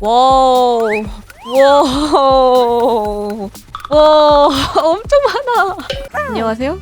와우. 와우. 와, 엄청 많아. 안녕하세요.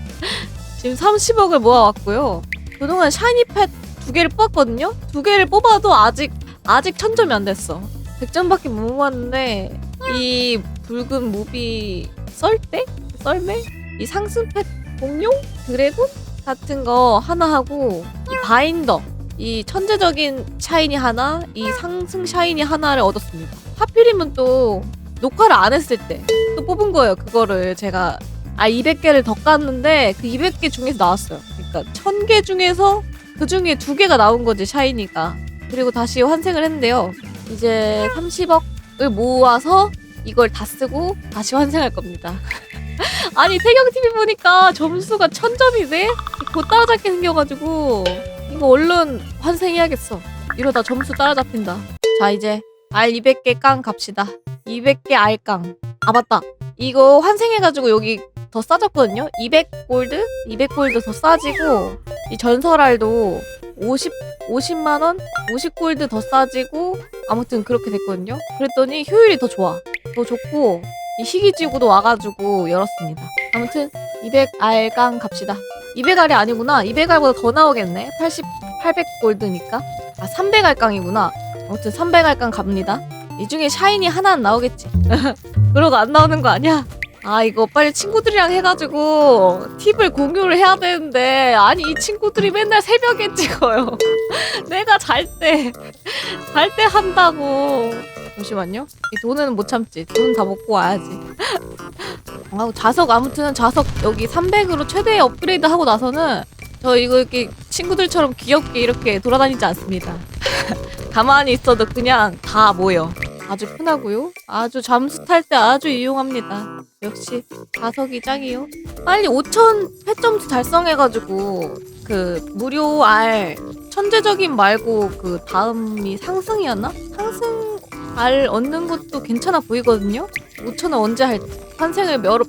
지금 30억을 모아왔고요. 그동안 샤이니 펫두 개를 뽑았거든요. 두 개를 뽑아도 아직 아직 천점이 안 됐어. 100점밖에 못 모았는데 이 붉은 무비 썰때 썰매 이 상승 펫 공룡 드래곤 같은 거 하나 하고 이 바인더 이 천재적인 샤이니 하나 이 상승 샤이니 하나를 얻었습니다. 하필이면 또 녹화를 안 했을 때 또 뽑은 거예요. 그거를 제가 아 200개를 더 깠는데 그 200개 중에서 나왔어요. 그러니까 1000개 중에서 그 중에 두 개가 나온 거지 샤이니가. 그리고 다시 환생을 했는데요. 이제 30억을 모아서 이걸 다 쓰고 다시 환생할 겁니다. 아니 태경 TV 보니까 점수가 1000점이네. 곧 따라잡게 생겨가지고 이거 얼른 환생해야겠어. 이러다 점수 따라잡힌다. 자 이제 알 200개 깡 갑시다. 200개 알깡. 아 맞다. 이거 환생해가지고 여기 더 싸졌거든요. 200골드, 200골드 더 싸지고 이 전설알도 50 50만 원, 50골드 더 싸지고 아무튼 그렇게 됐거든요. 그랬더니 효율이 더 좋아. 더 좋고 이 희귀지구도 와가지고 열었습니다. 아무튼 200알강 갑시다. 200알이 아니구나. 200알보다 더 나오겠네. 80, 800골드니까. 아 300알강이구나. 아무튼 300알강 갑니다. 이 중에 샤이니 하나는 나오겠지. 그러고 안 나오는 거 아니야? 아 이거 빨리 친구들이랑 해가지고 팁을 공유를 해야 되는데 아니 이 친구들이 맨날 새벽에 찍어요. 내가 잘 때 잘 때 한다고. 잠시만요. 이 돈은 못 참지. 돈 다 먹고 와야지. 아 자석 아무튼 자석 여기 300으로 최대 업그레이드 하고 나서는 저 이거 이렇게 친구들처럼 귀엽게 이렇게 돌아다니지 않습니다. 가만히 있어도 그냥 다 모여. 아주 편하고요. 아주 잠수 탈 때 아주 유용합니다. 역시 자석이 짱이요. 빨리 5천 패점수 달성해가지고 그 무료 알 천재적인 말고 그 다음이 상승이었나? 상승 알 얻는 것도 괜찮아 보이거든요. 5천은 언제 할 환생을 몇몇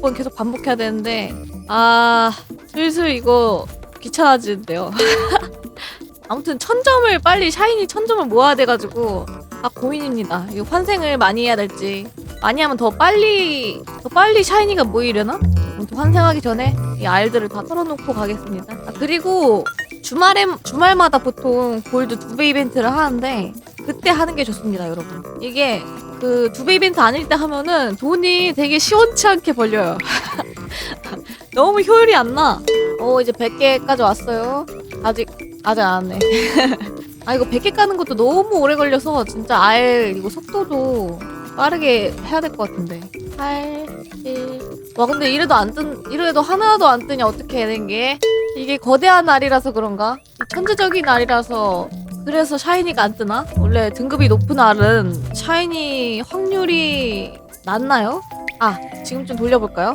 번 계속 반복해야 되는데 아 슬슬 이거 귀찮아지는데요. 아무튼 천 점을 빨리 샤이니 천 점을 모아야 돼가지고 아 고민입니다. 이거 환생을 많이 해야 될지 많이 하면 더 빨리 더 빨리 샤이니가 모이려나? 아무튼 환생하기 전에 이 알들을 다 털어놓고 가겠습니다. 아, 그리고 주말에 주말마다 보통 골드 두 배 이벤트를 하는데 그때 하는 게 좋습니다, 여러분. 이게 그 두 배 이벤트 아닐 때 하면은 돈이 되게 시원치 않게 벌려요. 너무 효율이 안 나. 어 이제 100개까지 왔어요. 아직 아직 안 왔네. 아 이거 100개 까는 것도 너무 오래 걸려서 진짜 알 이거 속도도 빠르게 해야 될 것 같은데 8, 7... 와 근데 이래도 안 뜬, 이래도 하나도 안 뜨냐 어떻게 해야 되는 게 이게 거대한 알이라서 그런가? 이 천재적인 알이라서 그래서 샤이니가 안 뜨나? 원래 등급이 높은 알은 샤이니 확률이 낮나요? 아 지금 좀 돌려볼까요?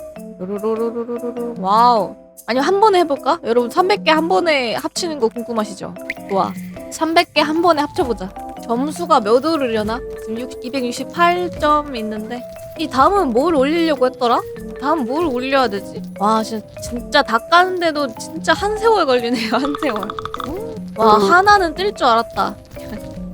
와우 아니면 한 번에 해볼까? 여러분 300개 한 번에 합치는 거 궁금하시죠? 좋아 300개 한 번에 합쳐보자. 점수가 몇 오르려나? 지금 268점 있는데 이 다음은 뭘 올리려고 했더라? 다음 뭘 올려야 되지? 와 진짜, 진짜 다 까는데도 진짜 한 세월 걸리네요 한 세월 와 하나는 뜰 줄 알았다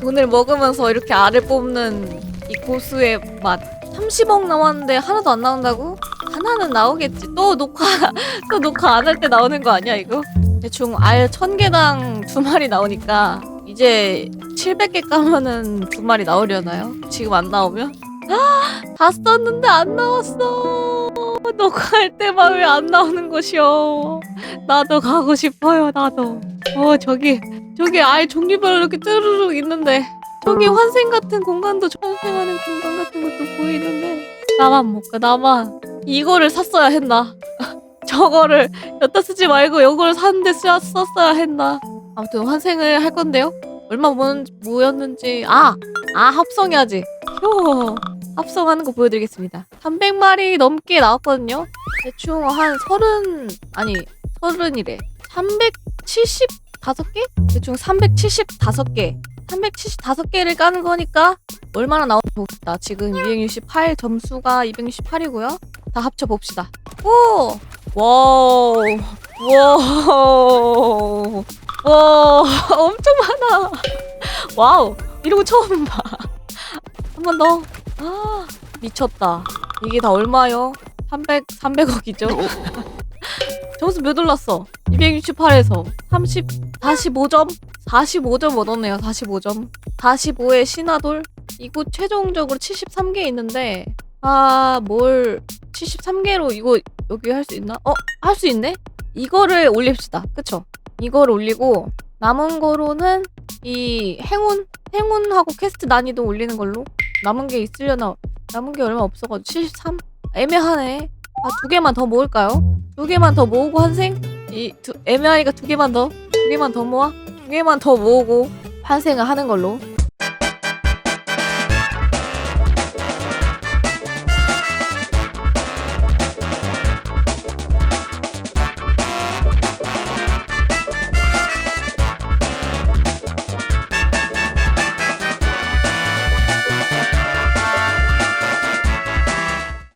돈을 먹으면서 이렇게 알을 뽑는 이 고수의 맛 30억 남았는데 하나도 안 나온다고? 하나는 나오겠지 또 녹화 또 녹화 안 할 때 나오는 거 아니야 이거? 대충 알 1000개당 두 마리 나오니까 이제 700개 까면은 두 마리 나오려나요? 지금 안 나오면? 다 썼는데 안 나왔어. 녹화할 때만 왜 안 나오는 것이요? 나도 가고 싶어요, 나도. 어, 저기, 저기 알 종류별로 이렇게 뚜루룩 있는데, 저기 환생 같은 공간도, 환생하는 공간 같은 것도 보이는데, 나만 못 가, 나만. 이거를 샀어야 했나? 저거를 여기다 쓰지 말고 사는데 쓰, 썼어야 했나? 아무튼 환생을 할 건데요. 얼마 모, 모였는지 아! 아 합성해야지. 효 합성하는 거 보여드리겠습니다. 300마리 넘게 나왔거든요. 대충 한 30, 아니 30이래. 375개? 대충 375개. 375개를 까는 거니까 얼마나 나오는지 봅시다. 지금 268 점수가 268이고요. 다 합쳐 봅시다. 오! 와우. 와우. 와, 엄청 많아. 와우. 이러고 처음 봐. 한 번 더. 아, 미쳤다. 이게 다 얼마요? 300, 300억이죠? 점수 몇 올랐어? 268에서 30, 45점? 45점 얻었네요, 45점. 45에 신화돌? 이거 최종적으로 73개 있는데, 아, 뭘, 73개로 이거 여기 할 수 있나? 어, 할 수 있네? 이거를 올립시다. 그쵸? 이거를 올리고, 남은 거로는 이 행운? 행운하고 퀘스트 난이도 올리는 걸로? 남은 게 있으려나? 남은 게 얼마 없어가지고 73? 애매하네. 아, 두 개만 더 모을까요? 두 개만 더 모으고 환생? 이 두, 애매하니까 두 개만 더? 두 개만 더 모아? 두 개만 더 모으고 환생을 하는 걸로